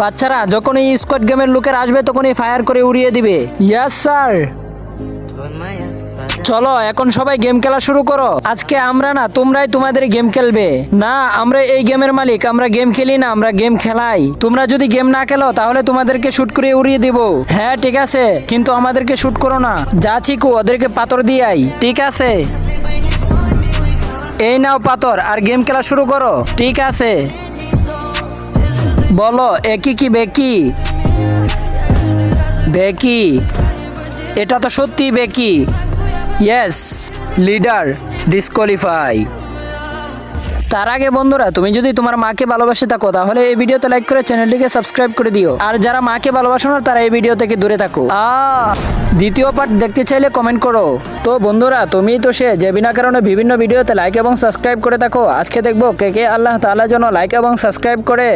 বাচ্চারা যখন এই স্কোয়াড গেমের লোকের আসবে, তখনই ফায়ার করে উড়িয়ে দিবে। ইয়াস স্যার চলো, এখন সবাই গেম খেলা শুরু করো। আজকে আমরা না, তোমরাই তোমাদের গেম খেলবে। না, আমরা এই গেমের মালিক, আমরা গেম খেলি না, আমরা গেম খেলাই। তোমরা যদি গেম না খেলো, তাহলে তোমাদেরকে শুট করে উড়িয়ে দিব। হ্যাঁ ঠিক আছে, কিন্তু আমাদেরকে শুট করো না। যা চিকু, ওদেরকে পাথর দিয়াই ঠিক আছে। এই নাও পাথর, আর গেম খেলা শুরু করো। ঠিক আছে। বলো একই কি বেকি? বেকি। এটা তো সত্যি বেকি। ইয়েস লিডার ডিসকোয়ালিফাই তার আগে বন্ধুরা, তুমি যদি তোমার মাকে ভালোবাসে থাকো, তাহলে এই ভিডিওতে লাইক করে চ্যানেলটিকে সাবস্ক্রাইব করে দিও। আর যারা মাকে ভালোবাসো না, তারা এই ভিডিও থেকে দূরে থাকো। দ্বিতীয় পার্ট দেখতে চাইলে কমেন্ট করো। তো বন্ধুরা, তুমি তো সে, যে বিনা কারণে বিভিন্ন ভিডিওতে লাইক এবং সাবস্ক্রাইব করে থাকো। আজকে দেখব কে কে আল্লাহ তাআলা যেন লাইক এবং সাবস্ক্রাইব করে।